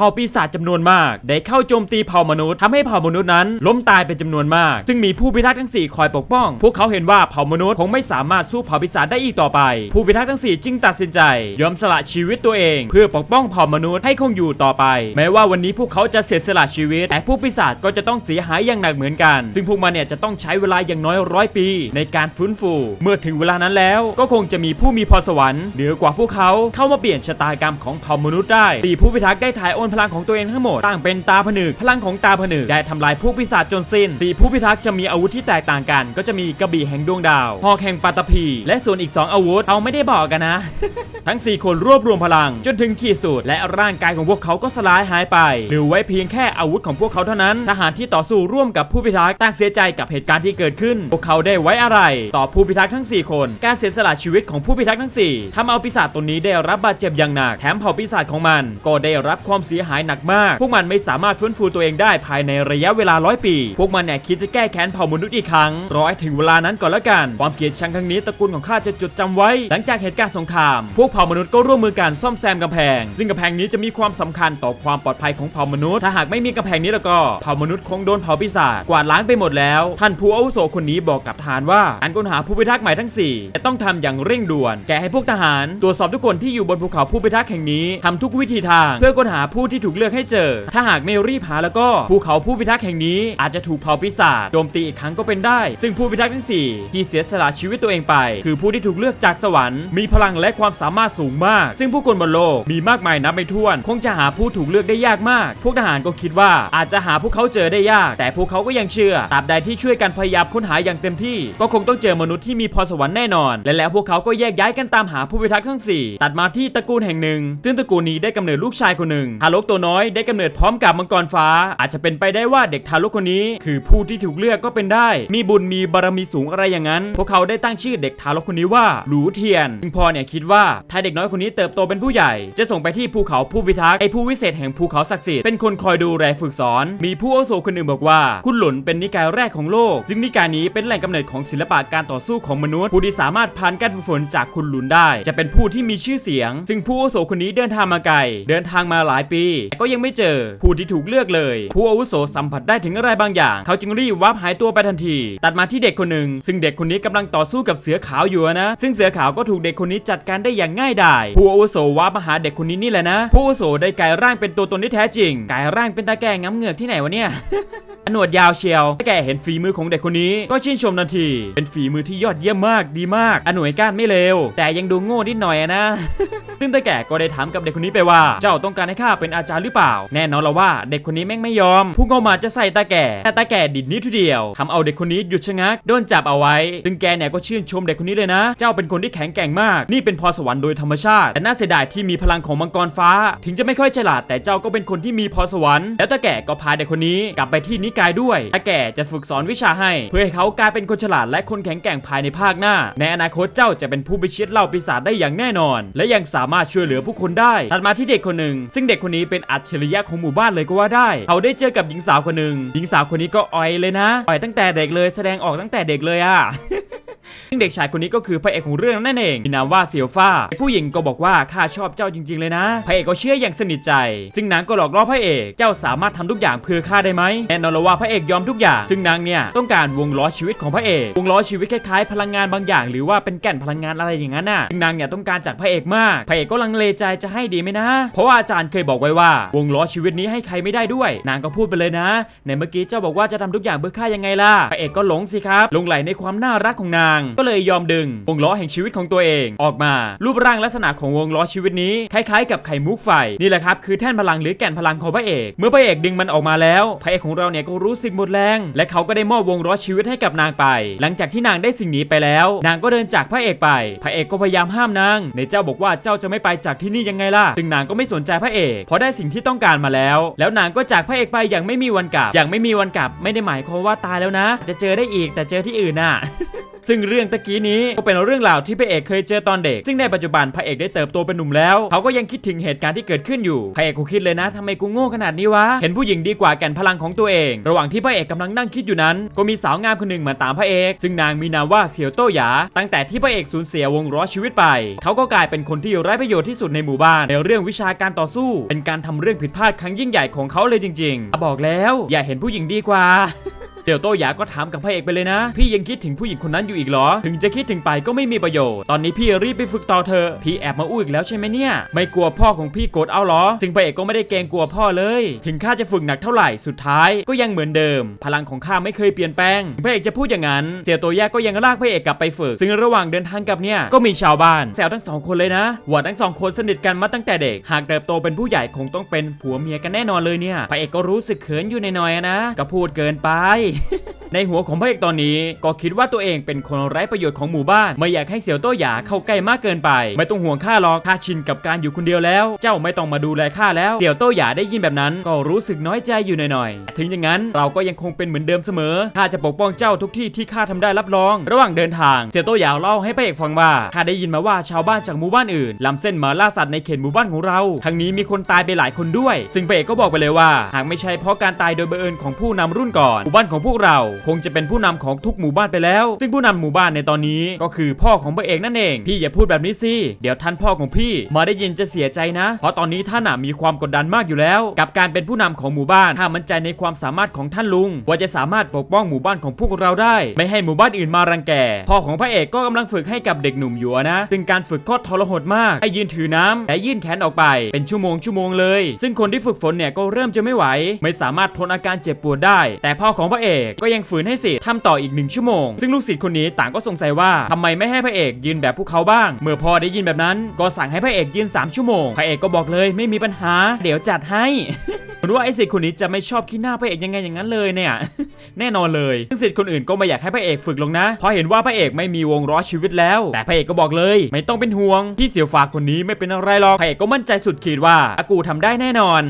ผ่าปีศาจจำนวนมาก ได้เข้าโจมตีเผ่ามนุษย์ทำให้เผ่ามนุษย์นั้น ล้มตายเป็นจำนวนมาก ซึ่งมีผู้พิทักษ์ทั้ง 4 คอยปกป้อง พวกเขาเห็นว่าเผ่ามนุษย์คงไม่สามารถสู้เผ่าปีศาจได้อีกต่อไป ผู้พิทักษ์ทั้ง 4 จึงตัดสินใจ ยอมสละชีวิตตัวเอง เพื่อปกป้องเผ่ามนุษย์ให้คงอยู่ต่อไป แม้ว่าวันนี้พวกเขาจะเสียสละชีวิต แต่ผู้ปีศาจก็จะต้องเสียหายอย่างหนักเหมือนกัน ซึ่งพวกมันเนี่ยจะต้องใช้เวลาอย่างน้อยร้อยปี ในการฟื้นฟู เมื่อถึงเวลานั้นแล้ว ก็คงจะมีผู้มีพรสวรรค์เหนือกว่าพวกเขาเข้ามาเปลี่ยนชะตากรรมของเผ่ามนุษย์ได้สี่ผู้พิทักษ์ได้ถ่ายโอนพลังของตัวเองทั้งหมดตั้งเป็นตาผนึกพลังของตาผนึกได้ทำลายผู้ปีศาจจนสิ้นสี่ผู้พิทักษ์จะมีอาวุธที่แตกต่างกัน ก็จะมีกระบี่แห่งดวงดาวหอกแห่งปัตตภีและส่วนอีก 2 อาวุธเขาไม่ได้บอกกันนะ ทั้ง 4 คนรวบรวมพลัง จนถึงขีดสุดและร่างกายของพวกเขาก็สลายหายไปเหลือไว้เพียงแค่อาวุธของพวกเขาเท่านั้นทหารที่ต่อสู้ร่วมกับผู้พิทักษ์ต่างเสียใจกับเหตุการณ์ที่เกิดขึ้น พวกเขาได้ไว้อะไร ต่อผู้พิทักษ์ทั้ง 4 คน การเสียสละชีวิตของผู้พิทักษ์ทั้ง 4ทำเอาปีศาจตัวนี้ได้รับบาดเจ็บอย่างหนักแถมเผ่าปีศาจของมัน ก็ได้รับความเสียหายหนักมาก พวกมันไม่สามารถฟื้นฟูตัวเองได้ภายในระยะเวลาร้อยปี พวกมันเนี่ยคิดจะแก้แค้นเผ่ามนุษย์อีกครั้งรอให้ถึงเวลานั้นก่อนละกัน ความเกลียดชังครั้งนี้ตระกูลของข้าจะจดจำไว้ หลังจากเหตุการณ์สงคราม พวกเผ่ามนุษย์ก็ร่วมมือกันซ่อมแซมกำแพง ซึ่งกำแพงนี้จะมีความสำคัญต่อความปลอดภัยของเผ่ามนุษย์ ถ้าหากไม่มีกำแพงนี้แล้วก็เผ่ามนุษย์คงโดนเผ่าปีศาจกวาดล้างไปหมดแล้ว ท่านผู้อาวุโสคนนี้บอกกับทหารว่าการค้นหาผู้พิทักษ์ใหม่ทั้งสี่จะต้องทำอย่างเร่งด่วน แกให้พวกทหารตรวจสอบทุกคนที่อยู่บนภูเขาผู้พิทักษ์แห่งนี้ทำทุกวิธีทาง เพื่อค้นหาผูู้ที่ถูกเลือกให้เจอ ถ้าหากไม่รีบหาแล้วก็ภูเขาผู้พิทักษ์แห่งนี้อาจจะถูกเผาปีศาจโจมตีอีกครั้งก็เป็นได้ ซึ่งผู้พิทักษ์ทั้งสี่ที่เสียสละชีวิตตัวเองไป คือผู้ที่ถูกเลือกจากสวรรค์ มีพลังและความสามารถสูงมาก ซึ่งผู้คนบนโลกมีมากมายนับไม่ถ้วน คงจะหาผู้ถูกเลือกได้ยากมาก พวกทหารก็คิดว่าอาจจะหาพวกเขาเจอได้ยาก แต่พวกเขาก็ยังเชื่อตราบใดที่ช่วยกันพยายามค้นหาอย่างเต็มที่ ก็คงต้องเจอมนุษย์ที่มีพรสวรรค์แน่นอน และแล้วพวกเขาก็แยกย้ายกันตามหาผู้พิทักษ์ทั้งสี่ตัดมาที่ตระกูลแห่งหนึ่ง ซึ่งตระกูลนี้ได้กำเนิดลูกชายคนหนึ่งทารกตัวน้อยได้กำเนิดพร้อมกับมังกรฟ้า อาจจะเป็นไปได้ว่าเด็กทารกคนนี้ คือผู้ที่ถูกเลือกก็เป็นได้ มีบุญมีบารมีสูงอะไรอย่างนั้น พวกเขาได้ตั้งชื่อเด็กทารกคนนี้ว่าหลูเทียนซึ่งพ่อเนี่ยคิดว่าถ้าเด็กน้อยคนนี้เติบโตเป็นผู้ใหญ่ จะส่งไปที่ภูเขาผู้พิทักษ์ไอผู้วิเศษแห่งภูเขาศักดิ์สิทธิ์เป็นคนคอยดูแลฝึกสอน มีผู้อาโสคนหนึ่งบอกว่า คุณหลุนเป็นนิกายแรกของโลก ซึ่งนิกายนี้เป็นแหล่งกำเนิดของศิลปะการต่อสู้ของมนุษย์ผู้ที่สามารถผ่านการฝึกฝนจากคุณหลุนได้ จะเป็นผู้ที่มีชื่อเสียง ซึ่งผู้อาโสคนนี้เดินทางมาไกลเดินทางมาหลายปีแต่ก็ยังไม่เจอผู้ที่ถูกเลือกเลย ผู้อาวุโสสัมผัสได้ถึงอะไรบางอย่าง เขาจึงรีบวับหายตัวไปทันที ตัดมาที่เด็กคนหนึ่ง ซึ่งเด็กคนนี้กำลังต่อสู้กับเสือขาวอยู่นะ ซึ่งเสือขาวก็ถูกเด็กคนนี้จัดการได้อย่างง่ายดายผู้อาวุโสวับมาหาเด็กคนนี้นี่แหละนะ ผู้อาวุโสได้กลายร่างเป็นตัวตนที่แท้จริง กลายร่างเป็นตาแก่ง้ำเหงือกที่ไหนวะเนี่ยหนวดยาวเชียวถ้าแกเห็นฝีมือของเด็กคนนี้ ก็ชื่นชมทันที เป็นฝีมือที่ยอดเยี่ยมมากดีมากอหน่วยก้านไม่เลวแต่ยังดูโง่นิดหน่อยนะซึ่งตาแก่ก็ได้ถามกับเด็กคนนี้ไปว่า เจ้าต้องการให้ข้าเป็นอาจารย์หรือเปล่า แน่นอนและว่าเด็กคนนี้แม่งไม่ยอมพุ่งเข้ามาจะใส่ตาแก่ แต่ตาแก่ดิดนิดเดียวทำเอาเด็กคนนี้หยุดชะงักโดนจับเอาไว้ ซึ่งแกเนี่ยก็ชื่นชมเด็กคนนี้เลยนะ เจ้าเป็นคนที่แข็งแกร่งมาก นี่เป็นพรสวรรค์โดยธรรมชาติ แต่น่าเสียดายที่มีพลังของมังกรฟ้า ถึงจะไม่ค่อยฉลาดแต่เจ้าก็เป็นคนที่มีพรสวรรค์ แล้วตาแก่ก็พาเด็กคนนี้กลับไปที่นิกายด้วยอาแก่จะฝึกสอนวิชาให้ เพื่อให้เขากลายเป็นคนฉลาดและคนแข็งแกร่งภายในภาคหน้า ในอนาคตเจ้าจะเป็นผู้พิชิตเหล่าปีศาจได้อย่างแน่นอน และยังสามารถช่วยเหลือผู้คนได้ตัดมาที่เด็กคนหนึ่ง ซึ่งเด็กคนนี้เป็นอัจฉริยะของหมู่บ้านเลยก็ว่าได้ เขาได้เจอกับหญิงสาวคนหนึ่งหญิงสาวคนนี้ก็อ่อยเลยนะอ่อยตั้งแต่เด็กเลยแสดงออกตั้งแต่เด็กเลยอะ ซึ่งเด็กชายคนนี้ก็คือพระเอกของเรื่องนั่นเองมีนามว่าเซียวฟ้าผู้หญิงก็บอกว่าข้าชอบเจ้าจริง ๆ เลยนะพระเอกก็เชื่ออย่างสนิทใจ ซึ่งนางก็หลอกล่อพระเอกเจ้าสามารถทำทุกอย่างเพื่อข้าได้ไหมแน่นอนลยว่าพระเอกยอมทุกอย่าง ซึ่งนางเนี่ยต้องการวงล้อชีวิตของพระเอก วงล้อชีวิตคล้ายๆพลังงานบางอย่าง หรือว่าเป็นแก่นพลังงานอะไรอย่างนั้นน่ะซึ่งนางเนี่ยต้องการจากพระเอกมากพระเอกก็ลังเลใจจะให้ดีไหมนะ เพราะว่าอาจารย์เคยบอกไว้ว่า วงล้อชีวิตนี้ให้ใครไม่ได้ด้วย นางก็พูดไปเลยนะ ในเมื่อกี้เจ้าบอกว่าจะทำทุกอย่างเพื่อข้ายังไงล่ะพระเอกก็หลงสิครับหลงไหลในความน่ารักของนางก็เลยยอมดึงวงล้อแห่งชีวิตของตัวเอง ออกมา รูปร่างลักษณะของวงล้อชีวิตนี้คล้ายๆ กับไข่มุกไฟนี่แหละครับคือแท่นพลังหรือแก่นพลังของพระเอก เมื่อพระเอกดึงมันออกมาแล้วพระเอกของเราเนี่ยก็รู้สึกหมดแรง และเขาก็ได้มอบวงล้อชีวิตให้กับนางไป หลังจากที่นางได้สิ่งนี้ไปแล้ว นางก็เดินจากพระเอกไป พระเอกก็พยายามห้ามนางในเจ้าบอกว่าเจ้าจะไม่ไปจากที่นี่ยังไงล่ะซึ่งนางก็ไม่สนใจพระเอกเพราะได้สิ่งที่ต้องการมาแล้ว แล้วนางก็จากพระเอกไปอย่างไม่มีวันกลับอย่างไม่มีวันกลับไม่ได้หมายความว่าตายแล้วนะ จะเจอได้อีกแต่เจอที่อื่นน่ะ ซึ่งเรื่องตะกี้นี้ก็เป็นเรื่องราวที่พระเอกเคยเจอตอนเด็ก ซึ่งในปัจจุบันพระเอกได้เติบโตเป็นหนุ่มแล้ว เขาก็ยังคิดถึงเหตุการณ์ที่เกิดขึ้นอยู่ พระเอกกูคิดเลยนะทำไมกูโง่ขนาดนี้วะ เห็นผู้หญิงดีกว่าแก่นพลังของตัวเอง ระหว่างที่พระเอกกำลังนั่งคิดอยู่นั้น ก็มีสาวงามคนหนึ่งมาตามพระเอก ซึ่งนางมีนามว่าเสี่ยวโต้หยา ตั้งแต่ที่พระเอกสูญเสียวงล้อชีวิตไป เขาก็กลายเป็นคนที่ไร้ประโยชน์ที่สุดในหมู่บ้านในเรื่องวิชาการต่อสู้ เป็นการทำเรื่องผิดพลาดครั้งยิ่งใหญ่ของเขาเลยจริงๆบอกแล้ว อย่าเห็นผู้หญิงดีกว่า เดี๋ยวโต้หยาก็ถามกับพระเอกไปเลยนะ พี่ยังคิดถึงผู้หญิงคนนั้นอยู่อีกเหรอ ถึงจะคิดถึงไปก็ไม่มีประโยชน์ ตอนนี้พี่รีบไปฝึกต่อเธอ พี่แอบมาอู้อีกแล้วใช่ไหมเนี่ย ไม่กลัวพ่อของพี่โกรธเอาเหรอซึ่งพระเอกก็ไม่ได้เกรงกลัวพ่อเลย ถึงข้าจะฝึกหนักเท่าไหร่ สุดท้ายก็ยังเหมือนเดิม พลังของข้าไม่เคยเปลี่ยนแปลง พระเอกจะพูดอย่างนั้น เสี่ยวโตหย่าก็ยังลากพระเอกกลับไปฝึก ซึ่งระหว่างเดินทางกลับเนี่ยก็มีชาวบ้านแซวทั้งสองคนเลยนะว่าทั้งสองคนสนิทกันมาตั้งแต่เด็ก หากเติบโตเป็นผู้ใหญ่คงต้องเป็นผัวเมียกันแน่นอนเลยเนี่ย พระเอกก็รู้สึกเขินอยู่หน่อยนะ ก็พูดเกินไปในหัวของพระเอกตอนนี้ก็คิดว่าตัวเองเป็นคนไร้ประโยชน์ของหมู่บ้าน ไม่อยากให้เสี่ยวโต้หยาเข้าใกล้มากเกินไป ไม่ต้องห่วงข้าหรอกข้าชินกับการอยู่คนเดียวแล้ว เจ้าไม่ต้องมาดูแลข้าแล้วเสี่ยวโต้หยาได้ยินแบบนั้น ก็รู้สึกน้อยใจอยู่หน่อยๆถึงอย่างนั้นเราก็ยังคงเป็นเหมือนเดิมเสมอข้าจะปกป้องเจ้าทุกที่ที่ข้าทำได้รับรอง ระหว่างเดินทางเสี่ยวโต้หยาเล่าให้พระเอกฟังว่าข้าได้ยินมาว่าชาวบ้านจากหมู่บ้านอื่นล้ำเส้นมาล่าสัตว์ในเขตหมู่บ้านของเราทั้งนี้มีคนตายไปหลายคนด้วย ซึ่งพระเอกก็บอกไปเลยว่า หากไม่ใช่เพราะการตายโดยบังเอิญของผู้นำรุ่นก่อนหมู่บ้านของพวกเรา คงจะเป็นผู้นำของทุกหมู่บ้านไปแล้ว ซึ่งผู้นำหมู่บ้านในตอนนี้ก็คือพ่อของพระเอกนั่นเอง พี่อย่าพูดแบบนี้สิ เดี๋ยวท่านพ่อของพี่มาได้ยินจะเสียใจนะ เพราะตอนนี้ท่านน่ะมีความกดดันมากอยู่แล้ว กับการเป็นผู้นำของหมู่บ้านถ้ามั่นใจในความสามารถของท่านลุง ว่าจะสามารถปกป้องหมู่บ้านของพวกเราได้ ไม่ให้หมู่บ้านอื่นมารังแก พ่อของพระเอกก็กำลังฝึกให้กับเด็กหนุ่มอยู่นะ ซึ่งการฝึกก็ทรหดมาก ให้ยืนถือน้ำและยื่นแขนออกไป เป็นชั่วโมงชั่วโมงเลย ซึ่งคนที่ฝึกฝนเนี่ยก็เริ่มจะไม่ไหว ไม่สามารถทนอาการเจ็บปวดได้ แต่พ่อของพระเอกก็ยังฝืนให้สิทธิ์ทำต่ออีกหนึ่งชั่วโมง ซึ่งลูกศิษย์คนนี้ต่างก็สงสัยว่าทำไมไม่ให้พระเอกยืนแบบพวกเขาบ้าง เมื่อพ่อได้ยินแบบนั้น ก็สั่งให้พระเอกยืน 3 ชั่วโมงพระเอกก็บอกเลยไม่มีปัญหา เดี๋ยวจัดให้ เหมือนว่าไอ้สิทธิ์คนนี้จะไม่ชอบขี้หน้าพระเอกยังไงอย่างนั้นเลยเนี่ย แน่นอนเลยซึ่งสิทธิ์คนอื่นก็ไม่อยากให้พระเอกฝึกลงนะ เพราะเห็นว่าพระเอกไม่มีวงล้อชีวิตแล้ว แต่พระเอกก็บอกเลย ไม่ต้องเป็นห่วงพี่เสียวฝากคนนี้ไม่เป็นอะไรหรอกพระเอกก็มั่นใจสุดขีดว่าอากูทำได้แน่นอน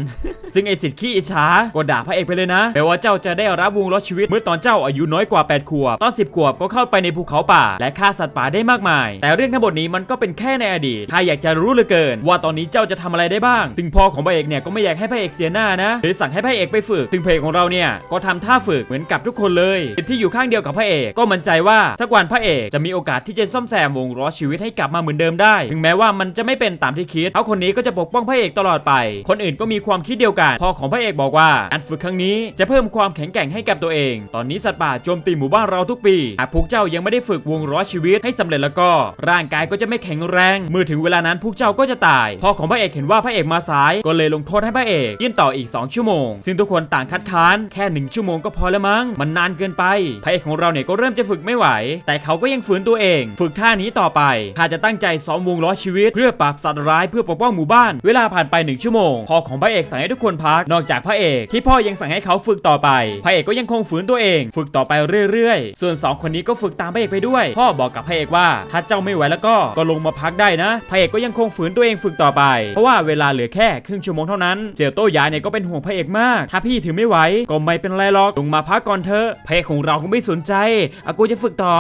ซึ่งไอ้สิทธิ์ขี้อิจฉาก็ด่าพระเอกไปเลยนะแปลว่าเจ้าจะได้รับวงล้อชีวิตเมื่อตอนเจ้าอายุน้อยกว่า 8 ขวบตอน 10 ขวบก็เข้าไปในภูเขาป่า และฆ่าสัตว์ป่าได้มากมาย แต่เรื่องทั้งหมดนี้มันก็เป็นแค่ในอดีตข้าอยากจะรู้เหลือเกิน ว่าตอนนี้เจ้าจะทำอะไรได้บ้าง ซึ่งพ่อของพระเอกเนี่ยก็ไม่อยากให้พระเอกเสียหน้านะเลยสั่งให้พระเอกไปฝึก ซึ่งพระเอกของเราเนี่ยก็ทำท่าฝึกเหมือนกับทุกคนเลยสิทธิ์ที่อยู่ข้างเดียวกับพระเอกก็มั่นใจว่าสักวันพระเอกจะมีโอกาสที่จะซ่อมแซมวงล้อชีวิตให้กลับมาเหมือนเดิมได้ ถึงแม้ว่ามันจะไม่เป็นตามที่คิดเขาคนนี้ก็จะปกป้องพระเอกตลอดไป คนอื่นก็มีความคิดเดียวกันพ่อของพระเอกบอกว่าการฝึกครั้งนี้จะเพิ่มความแข็งแกร่งให้กับตัวเอง ตอนนี้สัตว์ป่าโจมตีหมู่บ้านเราทุกปีหากพวกเจ้ายังไม่ได้ฝึกวงล้อชีวิตให้สำเร็จแล้วก็ ร่างกายก็จะไม่แข็งแรง เมื่อถึงเวลานั้นพวกเจ้าก็จะตายพ่อของพระเอกเห็นว่าพระเอกมาสาย ก็เลยลงโทษให้พระเอกยื่นต่ออีก2 ชั่วโมง ซึ่งทุกคนต่างคัดค้านแค่หนึ่งชั่วโมงก็พอแล้วมั้ง มันนานเกินไปพระเอกของเราเนี่ยก็เริ่มจะฝึกไม่ไหว แต่เขาก็ยังฝืนตัวเอง ฝึกท่านี้ต่อไปข้าจะตั้งใจซ้อมวงล้อชีวิต เพื่อปราบสัตว์ร้ายเพื่อปกป้องหมู่บ้าน เวลาผ่านไปหนึ่งชั่วโมงพ่อของพระเอกสั่งให้ทุกคนพัก นอกจากพระเอกที่พ่อยังสั่งให้เขาฝึกต่อไป พระเอกก็ยังคงฝืนตัวเอง ฝึกต่อไปเรื่อยๆ ส่วนสองคนนี้ก็ฝึกตามพระเอกไปด้วย พ่อบอกกับพระเอกว่า ถ้าเจ้าไม่ไหวแล้วก็ก็ลงมาพักได้นะ พระเอกก็ยังคงฝืนตัวเองฝึกต่อไป เพราะว่าเวลาเหลือแค่ครึ่งชั่วโมงเท่านั้น เสี่ยวโต้ยาเนี่ยก็เป็นห่วงพระเอกมาก ถ้าพี่ถือไม่ไหวก็ไม่เป็นไรหรอกลงมาพักก่อนเถอะพระเอกของเราก็ไม่สนใจอากูจะฝึกต่อ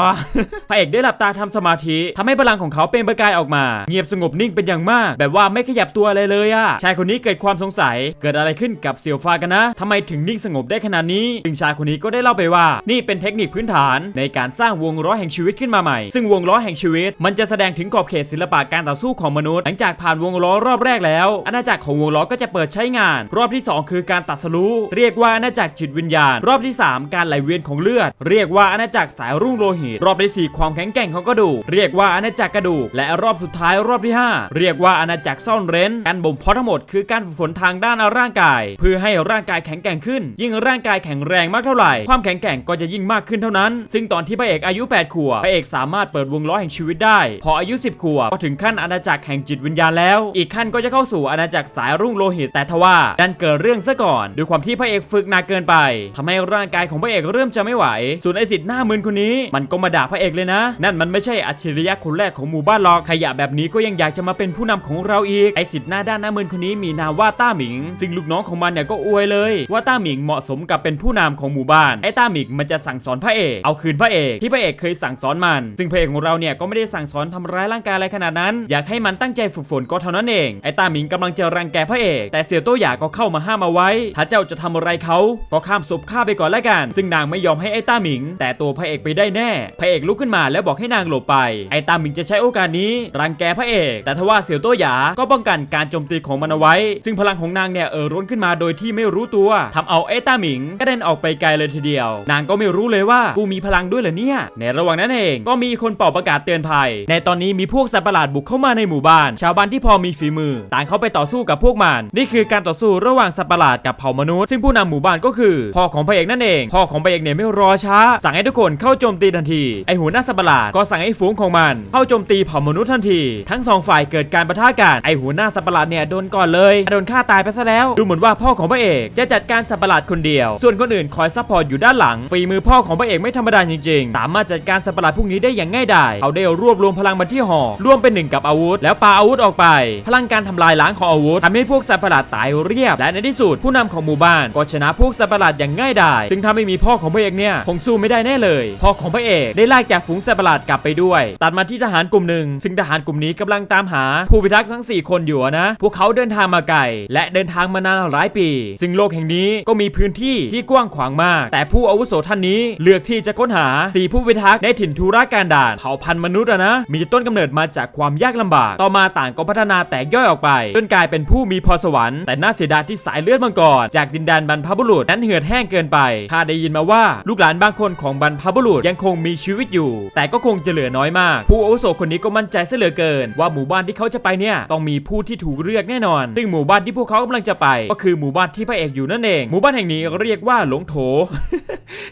พระเอกได้หลับตาทำสมาธิทำให้พลังของเขาเป็นประกายออกมา เงียบสงบนิ่งเป็นอย่างมาก แบบว่าไม่ขยับตัวอะไรเลยอะชายคนนี้เกิดความสงสัย เกิดอะไรขึ้นกับเสี่ยวฟ้ากันนะทำไมถึงนิ่งสงบได้ขนาดนี้ซึ่งชายคนนี้ก็ได้เล่าไปว่า นี่เป็นเทคนิคพื้นฐาน ในการสร้างวงล้อแห่งชีวิตขึ้นมาใหม่ ซึ่งวงล้อแห่งชีวิต มันจะแสดงถึงขอบเขตศิลปะการต่อสู้ของมนุษย์ หลังจากผ่านวงล้อรอบแรกแล้ว อาณาจักรของวงล้อก็จะเปิดใช้งาน รอบที่สองคือการตัดสรู้เรียกว่าอาณาจักรจิตวิญญาณ รอบที่สามการไหลเวียนของเลือด เรียกว่าอาณาจักรสายรุ่งโลหิต รอบที่สี่ความแข็งแกร่งของกระดูกเรียกว่าอาณาจักรกระดูกและรอบสุดท้ายรอบที่ห้าเรียกว่าอาณาจักรซ่อนเร้น การบ่มเพาะทั้งหมดคือการฝึกฝนทางด้านร่างกาย เพื่อให้ร่างกายแข็งแกร่งขึ้น ยิ่งร่างกายแข็งแรงมากเท่าไหร่ ความแข็งแกร่งก็จะยิ่งมากขึ้นเท่านั้น ซึ่งตอนที่พระเอกอายุ 8 ขวบพระเอกสามารถเปิดวงล้อแห่งชีวิตได้ พออายุ 10 ขวบก็ถึงขั้นอาณาจักรแห่งจิตวิญญาณแล้ว อีกขั้นก็จะเข้าสู่อาณาจักรสายรุ่งโลหิตแต่ทว่าดันเกิดเรื่องซะก่อน ด้วยความที่พระเอกฝึกหนักเกินไปทำให้ร่างกายของพระเอกเริ่มจะไม่ไหว ส่วนไอสิทธิ์หน้ามึนคนนี้ มันก็มาด่าพระเอกเลยนะ นั่นมันไม่ใช่อัจฉริยะคนแรกของหมู่บ้านหรอกขยะแบบนี้ก็ยังอยากจะมาเป็นผู้นำของเราอีกไอสิทธิ์หน้าด้านหน้ามึนคนนี้มีนามว่าต้าหมิงซึ่งลูกน้องของมันเนี่ยก็อวยเลย ว่าต้าหมิงเหมาะสมกับเป็นผู้นำของหมู่บ้านไอ้ต้าหมิงมันจะสั่งสอนพระเอกเอาคืนพระเอกที่พระเอกเคยสั่งสอนมัน ซึ่งพระเอกของเราเนี่ยก็ไม่ได้สั่งสอนทำร้ายร่างกายอะไรขนาดนั้น อยากให้มันตั้งใจฝึกฝนก็เท่านั้นเองไอต้าหมิงกำลังจะรังแกพระเอก แต่เสี่ยวโต้หยาก็เข้ามาห้ามเอาไว้ ถ้าเจ้าจะทำอะไรเขาก็ข้ามศพข้าไปก่อนแล้วกัน ซึ่งนางไม่ยอมให้ไอ้ต้าหมิง แต่ตัวพระเอกไปได้แน่ พระเอกลุกขึ้นมาแล้วบอกให้นางหลบไป ไอ้ต้าหมิงจะใช้โอกาสนี้ รังแกพระเอก แต่ทว่าเสี่ยวโต้หยา ก็ป้องกันการโจมตีของมันเอาไว้ ซึ่งพลังของนางเนี่ยเออร้นขึ้นมาโดยที่ไม่รู้ตัวทำเอาไอ้ต้าหมิงกระเด็นออกไปไกลเลยทีเดียว นางก็ไม่รู้เลยว่ากูมีพลังด้วยเหรอเนี่ย ในระหว่างนั้นเองก็มีคนเป่าประกาศเตือนภัย ในตอนนี้มีพวกสัตว์ประหลาดบุกเข้ามาในหมู่บ้าน ชาวบ้านที่พอมีฝีมือ ต่างเข้าไปต่อสู้กับพวกมัน นี่คือการต่อสู้ระหว่างสัตว์ประหลาดกับเผ่ามนุษย์ซึ่งผู้นำหมู่บ้านก็คือพ่อของพระเอกนั่นเองพ่อของพระเอกเนี่ยไม่รอช้า สั่งให้ทุกคนเข้าโจมตีทันทีไอหัวหน้าสัตว์ประหลาดก็สั่งให้ฝูงของมัน เข้าโจมตีเผ่ามนุษย์ทันที ทั้งสองฝ่ายเกิดการปะทะกันไอหัวหน้าสัตว์ประหลาดเนี่ยโดนก่อนเลยโดนฆ่าตายไปซะแล้ว ดูเหมือนว่าพ่อของพระเอกจะจัดการสัตว์ประหลาดคนเดียว ส่วนคนอื่นคอยซัพพอร์ตอยู่ด้านหลังฝีมือพ่อของพระเอกไม่ธรรมดาจริงๆ สามารถจัดการสัตว์ประหลาดพวกนี้ได้อย่างง่ายดายเขาได้รวบรวมพลังมาที่หอกร่วมเป็นหนึ่งกับอาวุธ แล้วปาอาวุธออกไป พลังการทำลายล้างของอาวุธทำให้พวกสัตว์ประหลาดตายเรียบและในที่สุดผู้นำของหมู่บ้านก็ชนะพวกสัตว์ประหลาดอย่างง่ายดายซึ่งถ้าไม่มีพ่อของพระเอกเนี่ยคงสู้ไม่ได้แน่เลย พ่อของพระเอกได้ไลากจากฝูงสัตว์ประหลาดกลับไปด้วย ตัดมาที่ทหารกลุ่มหนึ่ง ซึ่งทหารกลุ่มนี้กำลังตามหาผู้พิทักษ์ทั้ง 4 คนอยู่นะ พวกเขาเดินทางมาไกลและเดินทางมานานหลายปี ซึ่งโลกแห่งนี้ก็มีพื้นที่ที่กว้างขวางมาก แต่ผู้อาวุโสท่านนี้เลือกที่จะค้นหาสี่ผู้พิทักษ์ในถิ่นทุรกันดารเผ่าพันธุ์มนุษย์นะ มีต้นกำเนิดมาจากความยากลำบาก ต่อมาต่างก็พัฒนาแตกย่อยออกไป จนกลายเป็นผู้มีพรสวรรค์แต่น่าเสียดายที่สายเลือดมังกรจากดินแดนบรรพบุรุษนั้นเหือดแห้งเกินไปข้าได้ยินมาว่าลูกหลานบางคนของบรรพบุรุษยังคงมีชีวิตอยู่ แต่ก็คงจะเหลือน้อยมาก ผู้อาวุโสคนนี้ก็มั่นใจซะเหลือเกิน ว่าหมู่บ้านที่เขาจะไปเนี่ยต้องมีผู้ที่ถูกเลือกแน่นอน ซึ่งหมู่บ้านที่พวกเขากำลังจะไป ก็คือหมู่บ้านที่พระเอกอยู่นั่นเอง หมู่บ้านแห่งนี้เรียกว่าหลงโถ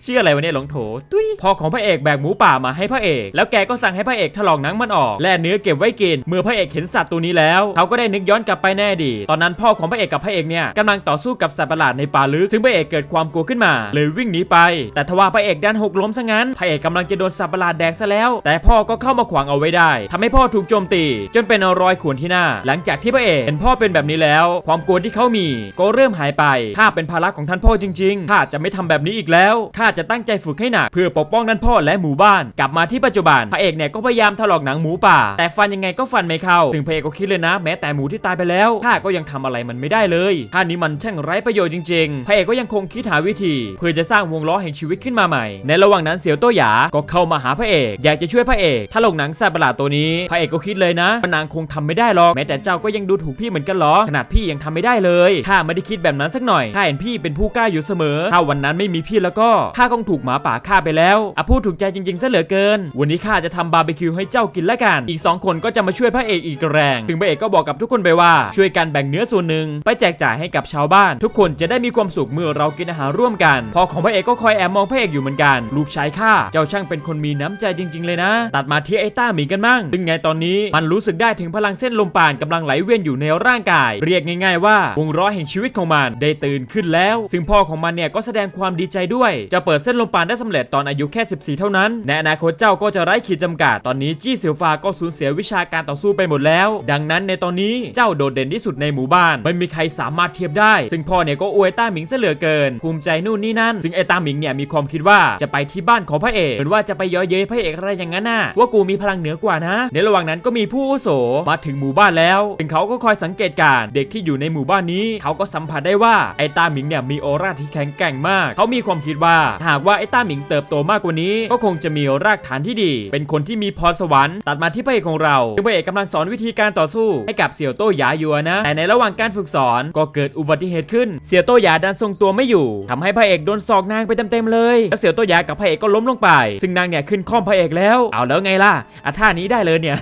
ชื่ออะไรวะเนี่ยหลงโถตุ้ยพ่อของพระเอกแบกหมูป่ามาให้พระเอก แล้วแกก็สั่งให้พระเอกถลอกหนังมันออก และเนื้อเก็บไว้กิน เมื่อพระเอกเห็นสัตว์ตัวนี้แล้วเขาก็ได้นึกย้อนกลับไปแน่ดี ตอนนั้นพ่อของพระเอกกับพระเอกเนี่ยกำลังต่อสู้กับสัตว์ประหลาดในป่าลึกซึ่งพระเอกเกิดความกลัวขึ้นมา เลยวิ่งหนีไป แต่ทว่าพระเอกดันหกล้มซะงั้นพระเอกกำลังจะโดนสัตว์ประหลาดแดกซะแล้ว แต่พ่อก็เข้ามาขวางเอาไว้ได้ทำให้พ่อถูกโจมตี จนเป็นรอยข่วนที่หน้า หลังจากที่พระเอกเห็นพ่อเป็นแบบนี้แล้ว ความกลัวที่เขามี ก็เริ่มหายไปข้าเป็นภาระของท่านพ่อจริงๆข้าจะไม่ทำแบบนี้อีกแล้วข้าจะตั้งใจฝึกให้หนักเพื่อปกป้องท่นพ่อและหมู่บ้าน กลับมาที่ปัจจุบันพระเอกเนี่ยก็พยายามถลอกหนังหมูป่า แต่ฟันยังไงก็ฟันไม่เข้าถึงพระเอกก็คิดเลยนะ แม้แต่หมูที่ตายไปแล้วข้าก็ยังทำอะไรมันไม่ได้เลยท่านี้มันช่างไร้ประโยชน์จริง ๆ พระเอกก็ยังคงคิดหาวิธี เพื่อจะสร้างวงล้อแห่งชีวิตขึ้นมาใหม่ ในระหว่างนั้นเสี่ยวโต้หยาก็เข้ามาหาพระเอก อยากจะช่วยพระเอกถลอกหนังสัตว์ประหลาดตัวนี้พระเอกก็คิดเลยนะนางคงทำไม่ได้หรอกแม้แต่เจ้าก็ยังดูถูกพี่เหมือนกันหรอขนาดพี่ยังทำไม่ได้เลยข้าไม่ได้คิดแบบนั้นสักหน่อยข้าเห็นพี่เป็นผู้กล้าอยู่เสมอถ้าวันนั้นไม่มีพี่แล้วก็ข้าคงถูกหมาป่าฆ่าไปแล้วอะพูดถูกใจจริงๆซะเหลือเกิน วันนี้ข้าจะทำบาร์บีคิวให้เจ้ากินละกัน อีกสองคนก็จะมาช่วยพระเอกอีกแรง ถึงพระเอกก็บอกกับทุกคนไปว่า ช่วยกันแบ่งเนื้อส่วนหนึ่งไปแจกจ่ายให้กับชาวบ้าน ทุกคนจะได้มีความสุขเมื่อเรากินอาหารร่วมกันพอของพระเอกก็คอยแอบมองพระเอกอยู่เหมือนกัน ลูกชายข้าเจ้าช่างเป็นคนมีน้ำใจจริง ๆ เลยนะ ตัดมาที่ไอ้ต้าหมีกันมั่งซึ่งไงตอนนี้มันรู้สึกได้ถึงพลังเส้นลมปานกำลังไหลเวียนอยู่ในร่างกาย เรียกง่าย ๆว่าวงล้อแห่งชีวิตของมันได้ตื่นขึ้นแล้ว ซึ่งพ่อของมันเนี่ยก็แสดงความดีใจด้วยจะเปิดเส้นลมปานได้สำเร็จตอนอายุแค่ 14 เท่านั้น ในอนาคตเจ้าก็จะไร้ขีดจำกัด ตอนนี้จี้เสียวฟาก็สูญเสียวิชาการต่อสู้ไปหมดแล้ว ดังนั้นในตอนนี้เจ้าโดดเด่นที่สุดในหมู่บ้าน ไม่มีใครสามารถเทียบได้ ซึ่งพ่อเนี่ยก็อวยต้าหมิงซะเหลือเกิน ภูมิใจนู่นนี่นั่น ซึ่งไอ้ต้าหมิงเนี่ยมีความคิดว่าจะไปที่บ้านของพระเอกเหมือนว่าจะไปย้อเย้ยพระเอกอะไรอย่างนั้นน่ะว่ากูมีพลังเหนือกว่านะ ในระหว่างนั้นก็มีผู้อุโสมาถึงหมู่บ้านแล้วซึ่งเขาก็คอยสังเกตการเด็กที่อยู่ในหมู่บ้านนี้ เขาก็สัมผัสได้ว่าไอ้ต้าหมิงเนี่ยมีออร่าที่แข็งแกร่งมาก เขามีความคิดว่าหากว่าไอ้ต้าหมิงเติบโตมากกว่านี้ ก็คงจะมีรากฐานที่ดี เป็นคนที่มีพรสวรรค์ตัดมาที่พระเอกของเราซึ่งพระเอกกำลังสอนวิธีการต่อสู้ให้กับเสี่ยวโต้หยาอยู่นะ แต่ในระหว่างการฝึกสอนก็เกิดอุบัติเหตุขึ้น เสี่ยวโต้หยาดันทรงตัวไม่อยู่ทำให้พระเอกโดนศอกนางไปเต็มๆเลยแล้วเสี่ยวโต้หยากับพระเอกก็ล้มลงไป ซึ่งนางเนี่ยขึ้นคล่อมพระเอกแล้วเอาแล้วไงล่ะอะท่านี้ได้เลยเนี่ย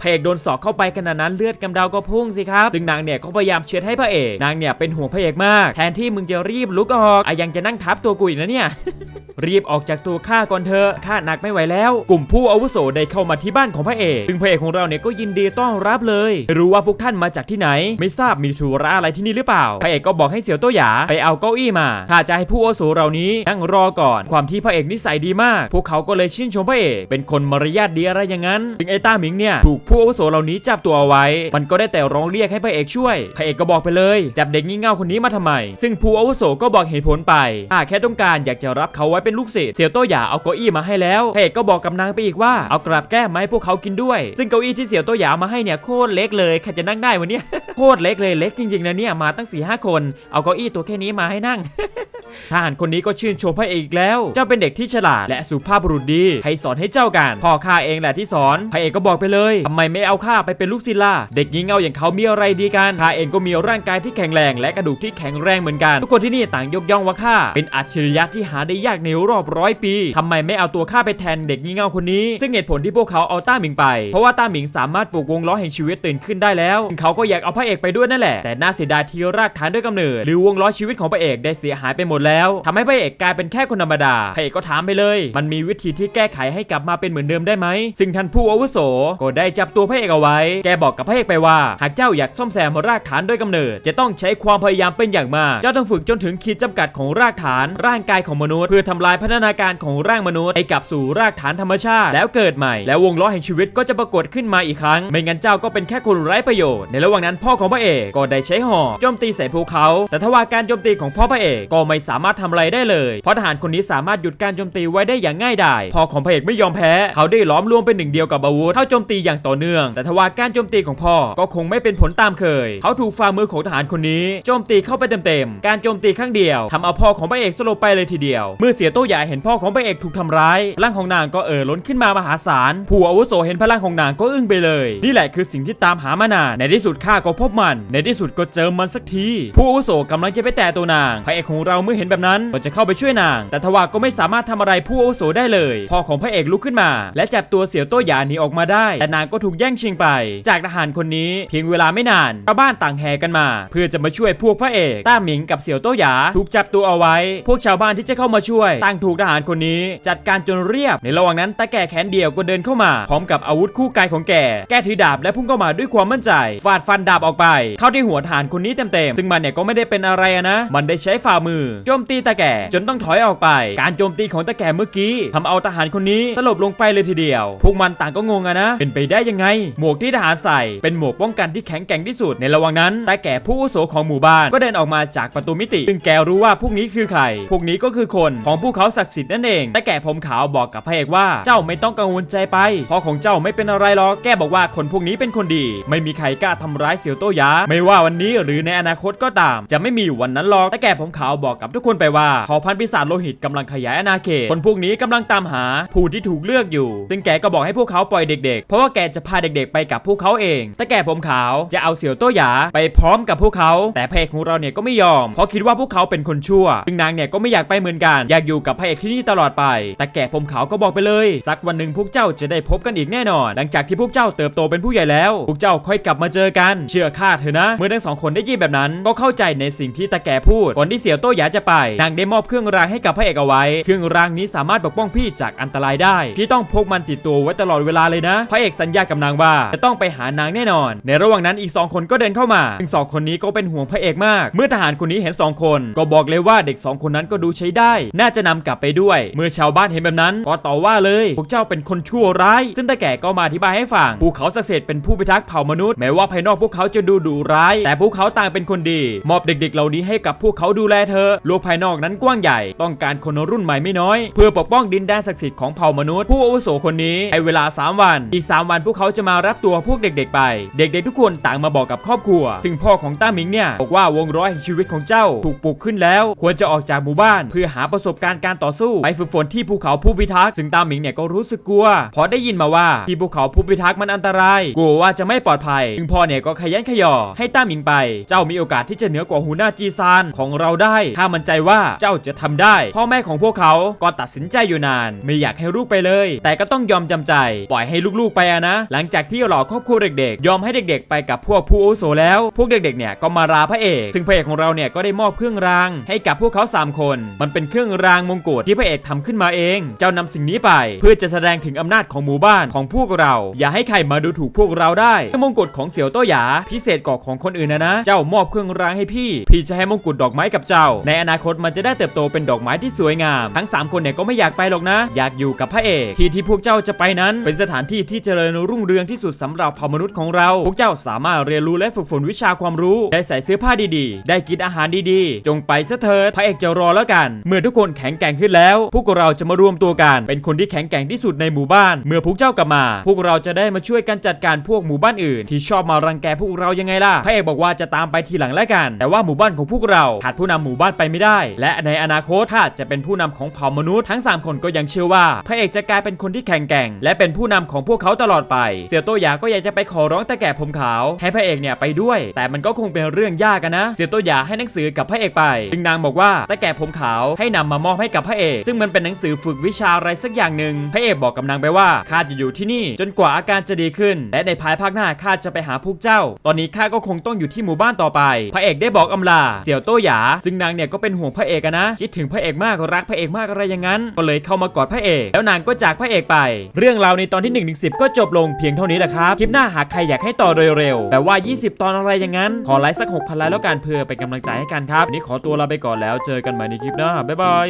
พระเอกโดนสอกเข้าไปขนาดนั้นเลือดกำเดาก็พุ่งสิครับซึ่งนางเนี่ยก็พยายามเช็ดให้พระเอกนางเนี่ยเป็นห่วงพระเอกมาก แทนที่มึงจะรีบลุกออกอะยังจะนั่งทับตัวกูอีกนะเนี่ยรีบออกจากตัวข้าก่อนเถอะข้าหนักไม่ไหวแล้ว กลุ่มผู้อาวุโสได้เข้ามาที่บ้านของพระเอกซึ่งพระเอกของเราเนี่ยก็ยินดีต้อนรับเลยไม่รู้ว่าพวกท่านมาจากที่ไหน ไม่ทราบมีธุระอะไรที่นี่หรือเปล่า พระเอกก็บอกให้เสี่ยวโต้หยาไปเอาเก้าอี้มาข้าจะให้ผู้อาวุโสเหล่านี้นั่งรอก่อน ความที่พระเอกนิสัยดีมาก พวกเขาก็เลยชื่นชมพระเอกเป็นคนมารยาทดีอะไรอย่างนั้นซึ่งไอ้ต้าหมิงเนี่ยถูกผู้อาวุโสเหล่านี้จับตัวเอาไว้ มันก็ได้แต่ร้องเรียกให้พระเอกช่วยพระเอกก็บอกไปเลยจับเด็กงี่เง่าคนนี้มาทำไม ซึ่งผู้อาวุโสก็บอกเหตุผลไปอ่าแค่ต้องการอยากจะรับเขาไว้เป็นลูกศิษย์เสี่ยวโต้หยาเอาเก้าอี้มาให้แล้วพระเอกก็บอกกับนางไปอีกว่าเอากลับแก้มมาให้พวกเขากินด้วย ซึ่งเก้าอี้ที่เสี่ยวโต้หยามาให้เนี่ยโคตรเล็กเลยใครจะนั่งได้วันเนี้ยโคตรเล็กเลยเล็กจริงๆนะเนี่ยมาตั้ง4ี่ห้าคน เอาเก้าอี้ตัวแค่นี้มาให้นั่ง ทหารคนนี้ก็ชื่นชมพระเอกอีกแล้ว เจ้าเป็นเด็กที่ฉลาดและสุภาพบุรุษดีใครสอนให้เจ้ากันพ่อข้าเองแหละที่สอนพระเอกก็บอกไปเลยทำไมไม่เอาข้าไปเป็นลูกศิษย์ล่ะเด็กงี่เง่าอย่างเขามีอะไรดีกันข้าเองก็มีร่างกายที่แข็งแรง และกระดูกที่แข็งแรงเหมือนกัน ทุกคนที่นี่ต่างยกย่องว่าข้าเป็นอัจฉริยะที่หาได้ยากในรอบร้อยปีทำไมไม่เอาตัวข้าไปแทนเด็กงี่เง่าคนนี้ ซึ่งเหตุผลที่พวกเขาเอาต้าหมิงไป เพราะว่าต้าหมิงสามารถปลุกวงล้อแห่งชีวิตตื่นขึ้นได้แล้วเขาก็อยากเอาพระเอกไปด้วยนั่นแหละแต่น่าเสียดายที่รากฐานด้วยกำเนิด หรือวงล้อชีวิตของพระเอกได้เสียหายไปหมดแล้วทำให้พระเอกกลายเป็นแค่คนธรรมดาพระเอกก็ถามไปเลย มันมีวิธีที่แก้ไขให้กลับมาเป็นเหมือนเดิมได้ไหมซึ่งท่านผู้อาวุโสก็ได้จับตัวพระเอกเอาไว้ แกบอกกับพระเอกไปว่า หากเจ้าอยากซ่อมแซมรากฐานด้วยกำเนิด จะต้องใช้ความพยายามเป็นอย่างมาก เจ้าต้องฝึกจนถึงขีดจำกัดของรากฐาน ร่างกายของมนุษย์ เพื่อทำลายพัฒนาการของร่างมนุษย์ให้กลับสู่รากฐานธรรมชาติ แล้วเกิดใหม่ แล้ววงล้อแห่งชีวิตก็จะปรากฏขึ้นมาอีกครั้ง ไม่งั้นเจ้าก็เป็นแค่คนไร้ประโยชน์ ในระหว่างนั้นพ่อของพระเอกก็ได้ใช้หอกโจมตีใส่ภูเขา แต่ทว่าการโจมตีของพ่อพระเอกก็ไม่สามารถทำอะไรได้เลยเพราะทหารคนนี้สามารถหยุดการโจมตีไว้ได้อย่างง่ายดายพ่อของพระเอกไม่ยอมแพ้ เขาได้ล้อมรวมเป็นหนึ่งเดียวกับอาวุธเข้าโจมตีอย่างต่อเนื่อง แต่ทว่าการโจมตีของพ่อก็คงไม่เป็นผลตามเคย เขาถูกฝ่ามือของทหารคนนี้โจมตีเข้าไปเต็มๆการโจมตีครั้งเดียวทำเอาพ่อของพระเอกสลบไปเลยทีเดียว เมื่อเสียโต้ใหญ่เห็นพ่อของพระเอกถูกทำร้ายพลังของนางก็เอ่อล้นขึ้นมามหาศาลผู้อาวุโสเห็นพลังของนางก็อึ้งไปเลย นี่แหละคือสิ่งที่ตามหามานานในที่สุดข้าก็พบมัน ในที่สุดก็เจอมันสักที ผู้อาวุโสกำลังจะไปแตะตัวนางพระเอกของเราเมื่อเห็นแบบนั้นก็จะเข้าไปช่วยนาง แต่ทว่าก็ไม่สามารถทำอะไรผู้อาวุโสได้เลยพ่อของพระเอกลุกขึ้นมา และจับตัวเสี่ยวโต้หยาหนีออกมาได้ แต่นางก็ถูกแย่งชิงไป จากทหารคนนี้เพียงเวลาไม่นานชาวบ้านต่างแห่กันมา เพื่อจะมาช่วยพวกพระเอกต้าหมิงกับเสี่ยวโต้หยาถูกจับตัวเอาไว้ พวกชาวบ้านที่จะเข้ามาช่วยต่างถูกทหารคนนี้ จัดการจนเรียบ ในระหว่างนั้นตาแก่แขนเดียวก็เดินเข้ามา พร้อมกับอาวุธคู่กายของแกแกถือดาบและพุ่งเข้ามาด้วยความมั่นใจฟาดฟันดาบออกไป เข้าที่หัวทหารคนนี้เต็มๆซึ่งมันเนี่ยก็ไม่ได้เป็นอะไรนะ มันได้ใช้ฝ่ามือโจมตีตาแก่ จนต้องถอยออกไป การโจมตีของตาแก่เมื่อกี้ทำเอาทหารคนนี้สลบลงไปเลยทีเดียว พวกมันต่างก็งงอะนะ เป็นไปได้ยังไง หมวกที่ทหารใส่ เป็นหมวกป้องกันที่แข็งแกร่งที่สุด ในระหว่างนั้นตาแก่ผู้อุโสของหมู่บ้านก็เดินออกมาจากประตูมิติ ซึ่งแกรู้ว่าพวกนี้คือใคร พวกนี้ก็คือคนของภูเขาศักดิ์สิทธิ์นั่นเองตาแก่ผมขาวบอกกับพระเอกว่า เจ้าไม่ต้องกังวลใจไปพ่อของเจ้าไม่เป็นอะไรหรอก แกบอกว่าคนพวกนี้เป็นคนดี ไม่มีใครกล้าทำร้ายเสี่ยวโต้ยา ไม่ว่าวันนี้หรือในอนาคตก็ตาม จะไม่มีวันนั้นหรอกตาแก่ผมขาวบอกกับทุกคนไปว่าเผ่าพันธุ์ปีศาจโลหิตกำลังขยายอาณาเขต คนพวกนี้กำลังตามหาผู้ที่ถูกเลือกอยู่ ซึ่งแกก็บอกให้พวกเขาปล่อยเด็กๆ เพราะว่าแกจะพาเด็กๆ ไปกับพวกเขาเอง แตาแก่ผมขาวจะเอาเสี่ยวโต้หยาไปพร้อมกับพวกเขา แต่พระเอกของเราเนี่ยก็ไม่ยอม เพราะคิดว่าพวกเขาเป็นคนชั่ว ซึ่งนางเนี่ยก็ไม่อยากไปเหมือนกัน อยากอยู่กับพระเอกที่นี่ตลอดไป แต่แก่ผมขาวก็บอกไปเลย สักวันหนึ่งพวกเจ้าจะได้พบกันอีกแน่นอน หลังจากที่พวกเจ้าเติบโตเป็นผู้ใหญ่แล้ว พวกเจ้าค่อยกลับมาเจอกัน เชื่อข้าเถอะนะ เมื่อทั้งสองคนได้ยินแบบนั้น ก็เข้าใจในสิ่งที่ตาแก่พูด ก่อนที่เสี่ยวโต้หยาจะไป นางได้มอบเครื่องรางให้กับพระเอกเอาไว้ เครื่องรางนี้สามารถปกป้องพี่จากอันตรายได้ พี่ต้องพกมันติดตัวไว้ตลอดเวลาเลยนะ พระเอกสัญญากับนางว่าจะต้องไปหานางแน่นอน ในระหว่างนั้นอีกสองคนก็เดินเข้ามาซึ่งสองคนนี้ก็เป็นห่วงพระเอกมาก เมื่อทหารคนนี้เห็นสองคน ก็บอกเลยว่าเด็กสองคนนั้นก็ดูใช้ได้ น่าจะนำกลับไปด้วย เมื่อชาวบ้านเห็นแบบนั้นก็ต่อว่าเลย พวกเจ้าเป็นคนชั่วร้าย ซึ่งตาแก่ก็มาอธิบายให้ฟังภูเขาศักดิ์สิทธิ์เป็นผู้พิทักษ์เผ่ามนุษย์แม้ว่าภายนอกพวกเขาจะดูดุร้าย แต่พวกเขาต่างเป็นคนดี มอบเด็กๆ เหล่านี้ให้กับพวกเขาดูแลเธอโลกภายนอกนั้นกว้างใหญ่ ต้องการคนรุ่นใหม่ไม่น้อย เพื่อปกป้องดินแดนศักดิ์สิทธิ์ของเผ่ามนุษย์ ผู้อาวุโสคนนี้ให้เวลา 3 วัน อีก 3 วันพวกเขาจะมารับตัวพวกเด็กๆไป เด็กๆทุกคนต่างมาบอกกับครอบครัวซึ่งพ่อของต้าหมิงเนี่ยบอกว่าวงร้อยแห่งชีวิตของเจ้าถูกปลุกขึ้นแล้ว ควรจะออกจากหมู่บ้าน เพื่อหาประสบการณ์การต่อสู้ไปฝึกฝนที่ภูเขาผู้พิทักษ์ซึ่งต้าหมิงเนี่ยก็รู้สึกกลัวเพราะได้ยินมาว่าที่ภูเขาผู้พิทักษ์มันอันตรายกลัวว่าจะไม่ปลอดภัยซึ่งพ่อเนี่ยก็ขยันขยอให้ต้าหมิงไป เจ้ามีโอกาสที่จะเหนือกว่าหูหน้าจีซานของเราได้ถ้ามันใจว่าเจ้าจะทำได้ พ่อแม่ของพวกเขาก็ตัดสินใจอยู่นาน ไม่อยากให้ลูกไปเลย แต่ก็ต้องยอมจำใจ ปล่อยให้ลูกๆไปอะนะ หลังจากที่หลอกครอบครัวเด็กๆ ยอมให้เด็กๆ ไปกับพวกผู้อุโสแล้ว พวกเด็กๆเนี่ยก็มาราพระเอก ซึ่งพระเอกของเราเนี่ยก็ได้มอบเครื่องราง ให้กับพวกเขา 3 คน มันเป็นเครื่องรางมงกุฎที่พระเอกทำขึ้นมาเอง เจ้านำสิ่งนี้ไป เพื่อจะแสดงถึงอำนาจของหมู่บ้านของพวกเรา อย่าให้ใครมาดูถูกพวกเราได้เครื่องมงกุฎของเสี่ยวโต้หยาพิเศษกว่าของคนอื่นนะนะ เจ้ามอบเครื่องรางให้พี่ พี่จะให้มงกุฎดอกไม้กับเจ้าในอนาคตมันจะได้เติบโตเป็นดอกไม้ที่สวยงาม ทั้ง 3 คนเนี่ยก็ไม่อยากไปหรอกนะ อยากอยู่กับพระเอกที่ที่พวกเจ้าจะไปนั้น เป็นสถานที่ที่เจริญรุ่งเรืองที่สุดสำหรับเผ่ามนุษย์ของเรา พวกเจ้าสามารถเรียนรู้และฝึกฝนวิชาความรู้ ได้ใส่เสื้อผ้าดีๆ ได้กินอาหารดีๆ จงไปซะเถิดพระเอกจะรอแล้วกัน เมื่อทุกคนแข็งแกร่งขึ้นแล้ว พวกเราจะมารวมตัวกัน เป็นคนที่แข็งแกร่งที่สุดในหมู่บ้าน เมื่อพวกเจ้ากลับมา พวกเราจะได้มาช่วยกันจัดการพวกหมู่บ้านอื่น ที่ชอบมารังแกพวกเรายังไงล่ะพระเอกบอกว่าจะตามไปทีหลังแล้วกัน แต่ว่าหมู่บ้านของพวกเราขาดผู้นำหมู่บ้านไปไม่ได้ และในอนาคตถ้าจะเป็นผู้นำของเผ่ามนุษย์ทั้ง 3 คนก็ยังเชื่อว่า พระเอกจะกลายเป็นคนที่แข็งแกร่ง และเป็นผู้นำของพวกเขาตลอดไป เสี่ยวโตหยาก็อยากจะไปขอร้องแต่แก่ผมขาว ให้พระเอกเนี่ยไปด้วย แต่มันก็คงเป็นเรื่องยากอะนะ เสี่ยวโตหยาให้หนังสือกับพระเอกไปจึงนางบอกว่าแต่แก่ผมขาวให้นำมามอบให้กับพระเอก ซึ่งมันเป็นหนังสือฝึกวิชาอะไรสักอย่างหนึ่งพระเอกบอกกับนางไปว่าข้าจะอยู่ที่นี่ จนกว่าอาการจะดีขึ้น และในภายภาคหน้าข้าจะไปหาพวกเจ้า ตอนนี้ข้าก็คงต้องอยู่ที่หมู่บ้านต่อไป พระเอกได้บอกอำลา เสี่ยวโตหยา ซึ่งนางเนี่ยก็เป็นห่วงพระเอกนะ คิดถึงพระเอกมากรักพระเอกมากอะไรอย่างนั้น ก็เลยเข้ามากอดพระเอก แล้วนางก็จากพระเอกไป เรื่องราวในตอนที่1นถึงสิก็จบลงเพียงเท่านี้แหละครับ คลิปหน้าหากใครอยากให้ต่อโดยเร็ว แต่ว่า 20 ตอนอะไรอย่างนั้น ขอไลค์สัก6,000ไลค์แล้วกันเพื่อเป็นกำลังใจให้กันครับวันนี้ขอตัวลาไปก่อนแล้วเจอกันใหม่ในคลิปหน้าบ๊ายบาย